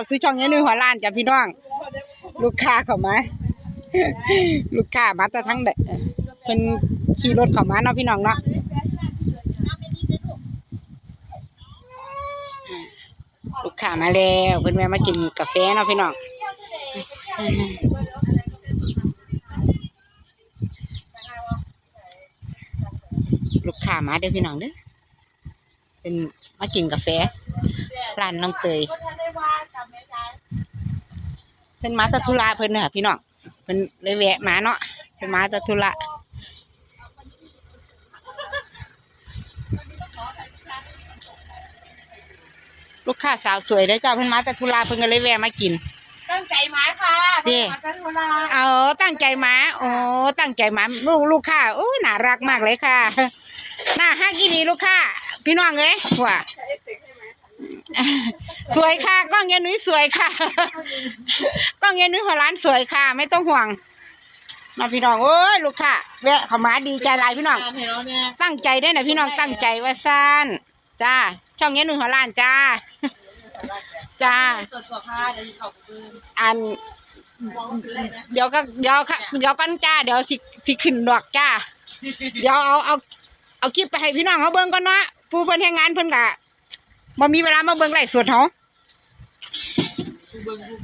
เข้าสู่ช่องยายนุ่ยหัวล้านจ้ะพี่น้อง ลูกค้าเข้ามา ลูกค้ามาจะทั้งเด็กเพิ่นขี่รถเข้ามาเนาะพี่น้องเนาะลูกค้ามาแล้วเพิ่อนแวะมากินกาแฟเนาะพี่น้องลูกค้ามาเด้อพี่น้องเด้อเป็นมากินกาแฟร้านน้องเตย เพิ่นมาแตะธุระเพิ่นเน่ะพี่น้องเพิ่นเลยแวะมาเนาะเพิ่นมาแตะธุระลูกค้าสาวสวยเด้อจ้าเพิ่นมาแตะธุระเพิ่นก็เลยแวะมากิน ตั้งใจไหมค่ะเด้มาจันทราเอาตั้งใจมาโอ้ตั้งใจมาลูกลูกค้าโอ้น่ารักมากเลยค่ะน่าฮักอีดีลูกค้าพี่น้องเอ้ยว่า สวยค่ะกล้องเย็นนุ้ยสวยค่ะกล้องเย็นนุ้ยหัวร้านสวยค่ะ ไม่ต้องห่วงมาพี่น้องโอ้ยลูกค้าแวะเข้ามาดีใจหลายพี่น้องตั้งใจได้นะพี่น้องตั้งใจว่าสั้นจ้าช่องเย็นนุ้ยหัวร้านจ้าจ้าอันเดี๋ยวก็เดี๋ยวค่ะเดี๋ยวกันจ้าเดี๋ยวสิสิขึ้นดอกจ้าเดี๋ยวเอาเอาเอาคลิปไปให้พี่น้องเขาเบิ่งก่อนเนาะผู้เพิ่นให้งานเพิ่นกะ บ่มีเวลามาเบิ่งไลฟ์สดเฮา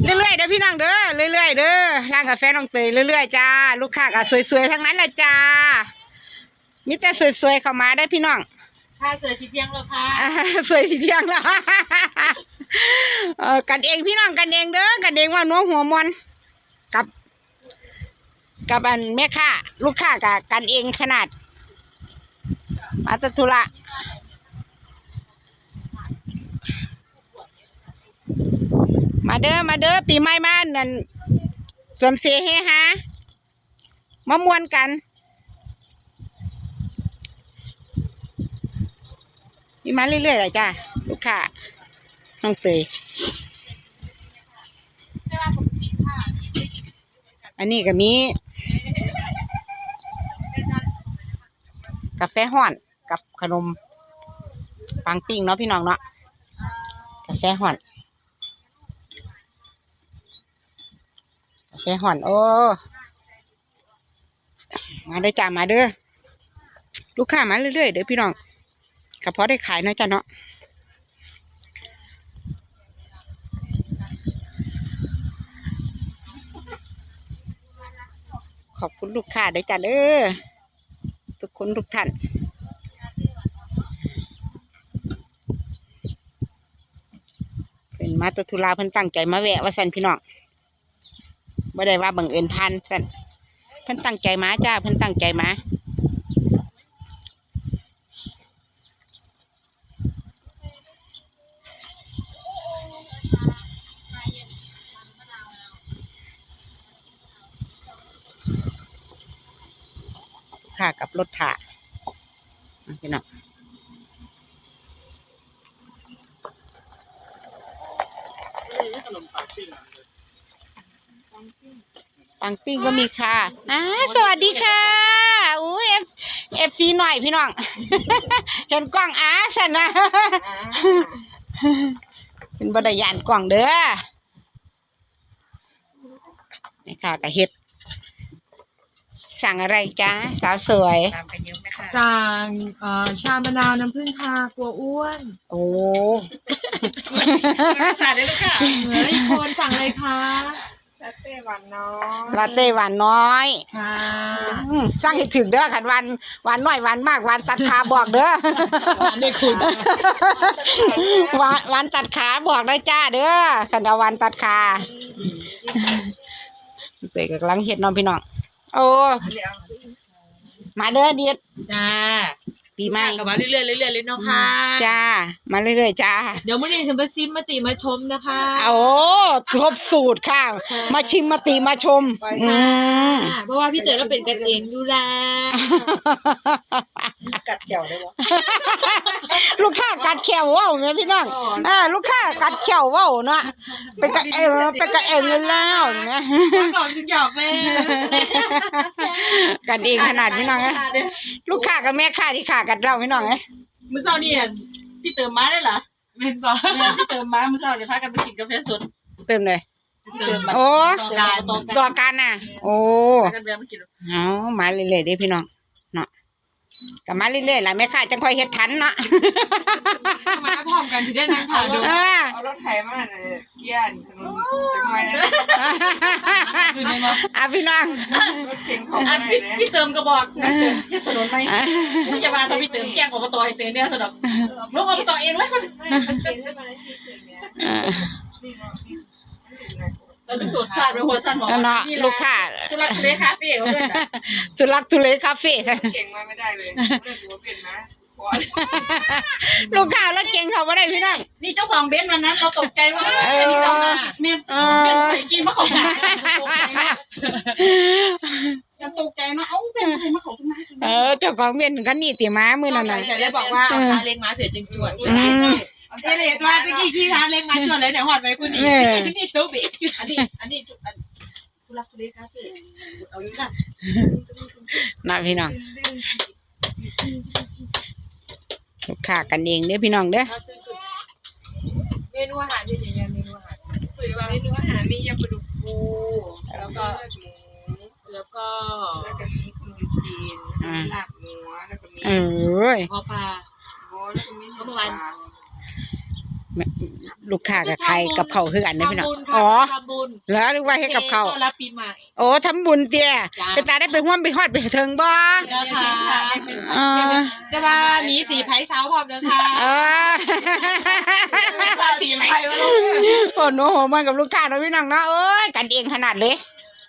เรื่อยๆเด้อพี่น้องเด้อเรื่อยๆเด้อร้านกาแฟน้องเตยเรื่อยๆจ้าลูกค้าก็สวยๆทั้งนั้นแหละจ้ามีแต่สวยๆเข้ามาได้อพี่น้องค่ะสวยสีเทียงแล้วค่ะอ่าสวยสีเที่ยงแล้วเออกันเองพี่น้องกันเองเด้อกันเองว่านัวหัวมอนกับ กับอันแม่ค้าลูกค้ากับกันเองขนาดมาตะทุระ มาเด้อมาเด้อปีใหม่มานั่นสวนเสเฮฮามามวนกันมีมาเรื่อยๆเลยจ้าลูกค้าน้องเตยอันนี้ก็มีกาแฟห้อนกับขนมปังปิ้งเนาะพี่น้องเนาะกาแฟห้อน กาแฟห้อนโอ้มาเด้จ้ามาเด้อลูกค้ามาเรื่อยๆเด้อพี่น้องก็พอได้ขายนะจ้ะเนาะขอบคุณลูกค้าได้จ้ะเด้อทุกคนทุกท่านเป็นมาตทุลาเพิ่นตั้งใจมาแวะว่าสันพี่น้อง บ่ได้ว่าบังเอิญพันสันเพิ่นตั้งใจมาจ้าเพิ่นตั้งใจมาค่ะกับรถถ่าอะพี่น้อง ปังปิ้งก็มีค่ะอ่าสวัสดีค่ะอุ้ยเอฟเอฟซีหน่อยพี่น้อง เห็นกล้องอาสันนะเป็นบไดยานกล้องเด้อนี่ค่ะกับเห็ด สั่งอะไรจ้าสาวสวย ตามไปเยอะไหมคะสั่งเอ่อชามะนาวน้ำผึ้งค่ะกลัวอ้วนโอ้ภาษาได้เลยค่ะเฮ้ยคนสั่งเลยค่ะ ลาเต้หวานน้อยลาเต้หวานน้อยค่ะอืมสั่งให้ถึงเด้อขันวันหวานน้อยหวานมากหวานตัดขาบอกเด้อหวานได้คุณหวานหวานตัดขาบอกได้จ้าเด้อขันเอาหวานตัดขาเตะกำลังเฮ็ดเน้องพี่น้องโอ้มาเด้อเดียดจ้า ปีใหม่กลับมาเรื่อยๆเรื่อยๆเลยเนาะค่ะจ้า มาเรื่อยๆจ้า เดี๋ยวมื่อนี้ฉันไปซิมมาติมาชมนะคะโอ้ครบสูตรค่ะ มาชิมมาติมาชมอืมค่ะเพราะว่าพี่เต๋อเราเป็นกันเองอยู่แล้วกัดเขียวได้ปะลูกค้ากัดแขวเว้าแม่พี่น้องอ่าลูกค้ากัดแขวเว้าเนาะเป็นกันเองเป็นกันเองอยู่แล้วนะก่อนถึงหยอกแม่กันเองขนาดพี่น้องนะลูกค้ากับแม่ค้าที่ขากันเราพี่น้องเอ้ยมื้อเช้านี่พี่เติมมาได้เหรอเป็นปะแม่พี่เติมมามื้อเช้าเนี่ยพากันไปกินกาแฟสดเติมเลยเติมมาโอ้ต่อการต่อต่อกันน่ะ โอ้กันเบียร์มันกิน เอามาเรื่อยๆเด้พี่น้องเนาะ ก็มาเรื่อยๆล่ะแม่ค้าจังค่อยเฮ็ดทันเนาะ มาพร้อมกันที่ได้นั่งถ่ายดูอ่าเอารถไถมาเนี่ยเกี้ยนถนนจังหน่อยนะคือในมาอะพี่น้องรถเก่งของอันอะไรพี่เนี่ยพี่เติมก็บอกนะเที่ถนนไหมอะพี่จะมาตอนพี่เติมแจ้งอบตให้เติมเนี่ยสนุกลูกอบตเองเลย เก่งขึ้นมาในที่เกิดเนี่ยอ่านี่ เนาะนี่เราต้องตรวจทราบไปหัวสั้นบอกเนาะลูกค้าธุระเลคาเฟ่เขาเพื่อนทุลักทุเลคาเฟ่เก่งมาไม่ได้เลยเรื่องหัวเปลี่ยนนะพอลูกค้ารถเก่งเขาบ่ได้พี่น้องนี่เจ้าของเบนซ์วันนั้นเราตกใจว่าเอออันนี้เรามาเมียนเอเมียนอใส่กินมะเขาขายจะตกใจเนาะเอ้าเป็นอะไรมะเขาขึ้นมาเออเจ้าของเวียนถึงกันนี่ติมามื้อนั้นน่ะจะได้บอกว่าเอาขาเล็งมาเผื่อจึงจวดอืม เจเลยตัวตะกี้ขี้ขาเล็งมาจวดเลยเนี่ยหอดไปคุณนี่นี่เชลบิอันนี้อันนี้อันธุระเลคาเฟ่เอาอยู่นะนะพี่น้องลูกค้ากันเองเด้อพี่น้องเด้อเมนูอาหารเป็นยังไงเมนูอาหารเมนูอาหารมียำปลาดุกฟูแล้วก็เลือดหมูแล้วก็แล้วก็มีขนมจีนแล้วก็ลาบหมูแล้วก็มีเอ้ยพอปลาโอ้แล้วก็มีเมื่อวาน ลูกค้ากับใครกับเขาคือกันเด้อพี่น้องทำบุญอ๋ค่ะอทำบุญแล้วหรือว่าให้กับเขาต้อนรับปีใหม่โอ้ทำบุญเตี้ยจ้าไปตาได้ไปห่วมไปฮอดไปเทิงบ่นะคะเออจะมามีสีไผ่สาวพร้อมเด้อค่ะเออสีไหมโอ้โหมันกับลูกค้าเนาะพี่น้องเนาะเอ้ยกันเองขนาดเลย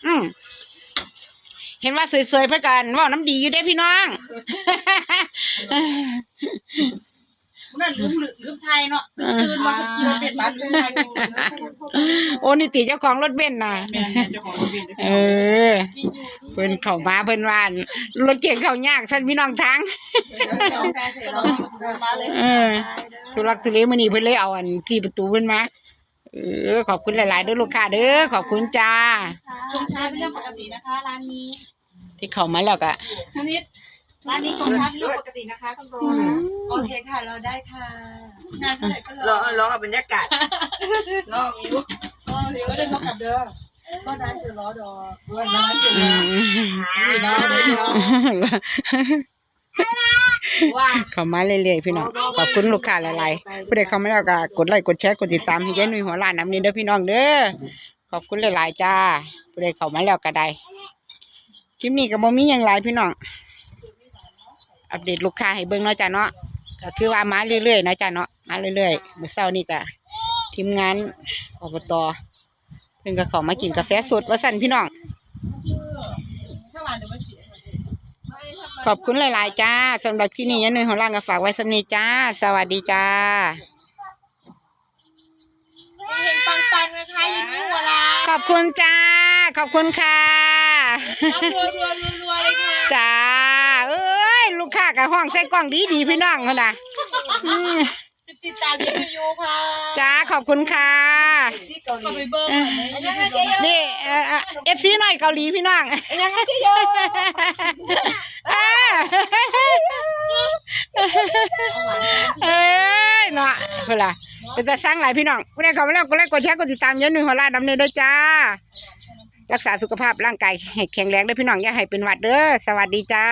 อืมเห็นว่าสวยๆเพื่อกันเว่าน้ำดีอยู่ได้พี่น้อง นั่นลืมลืมไทยเนาะตื่นมากินเป็นบัตรเป็นไทยโอ้นี่ติเจ้าของรถเบนซ์น่ะเจ้าของรถเบนซ์เออเพิ่นเข้ามาเพิ่นว่ารถเก๋งเข้ายากท่านพี่น้องทางมาเลยเออทุลักทุเลมื้อนี้เพิ่นเลยเอาอันสี่ประตูเพิ่นมาเออขอบคุณหลายๆเด้อลูกค้าเด้อขอบคุณจ้าชงชาเป็นเรื่องปกตินะคะร้านนี้ที่เข้ามาแล้วก็ท่านิด ร้านนี้ชงชาเป็นเรื่องปกตินะคะต้องรอนะโอเคค่ะเราได้ค่ะนานเท่าไหร่ก็รรออรอกับบรรยากาศรอวิวรอเดี๋ยวได้มากับเด้อก็ร้านจะรอดอด้วยร้านจะอืรอมรอได้รอว่าเข้ามาเรื่อยๆพี่น้องขอบคุณลูกค้าหลายๆผู้ใดเข้ามาแล้วก็กดไลค์กดแชร์กดติดตามให้ยายหนุ่ยหัวล้านน้ำนี้เด้อพี่น้องเด้อขอบคุณหลายๆจ้าผู้ใดเข้ามาแล้วก็ได้คลิปนี้ก็บ่มีหยังหลายพี่น้อง อัปเดตลูกค้าให้เบิ่งเนาะจ้ะเนาะก็คือว่ามาเรื่อยๆเนาะจ้ะเนาะมาเรื่อยๆมื้อเช้านี้ก็ทีมงานอบตเพิ่นก็เข้ามากินกาแฟสดว่าสั่นพี่น้องถ้าวันเดี๋ยวมันเสียขอบคุณหลายๆจ้าสำหรับที่นี่ยันหนึ่งของร่างก็ฝากไว้สำนีจ้า สวัสดีจ้าเห็นปังๆนะคะยิ้มหัวลาขอบคุณจ้า ขอบคุณค่ะรับรัวรัวรัวรัวเลยค่ะจ้าเอ้ยลู กค้ากับห้องใส่กล้องดีดีๆพี่น้องเขานะอืมติดตามยูยูค่ะจ้าขอบคุณค่ะที่เกาหเข้าลีไปเบิ้งก่อนนะยูยูนี่เอฟซีหน่อยเกาหลีพี่น้องยังไงที่โยอ่าเอ้ยเนาะเพื่อละเป็นจะสร้างหลายพี่น้องผู้ใดเข้ามาแล้วก็ไลค์กดแชร์กดติดตามยันหนึ่งหัวลาดดำเนินด้วยจ้า รักษาสุขภาพร่างกายให้แข็งแรงด้วยพี่น้องอย่าให้เป็นหวัดเด้อสวัสดีจ้า